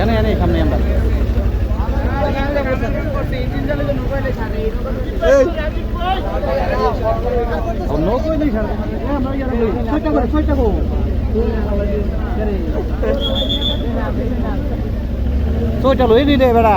এনে এনে সামনে আমরা। ছয়টা লই নিলে বেড়া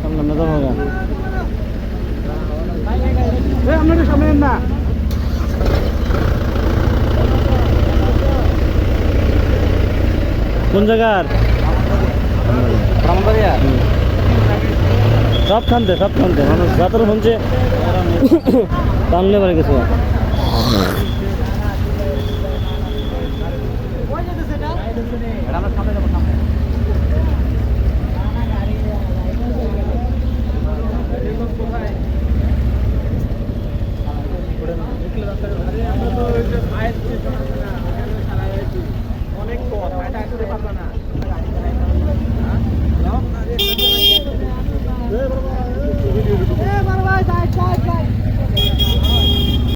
সামনে না যাব গা এ আপনাদের সামনে না। কোন জায়গার? সব খানতে সব খানতে মানুষ যাত্রা শুনছে। টানলে পারে কিছু অনেক পথ এটা আসতে পারবে না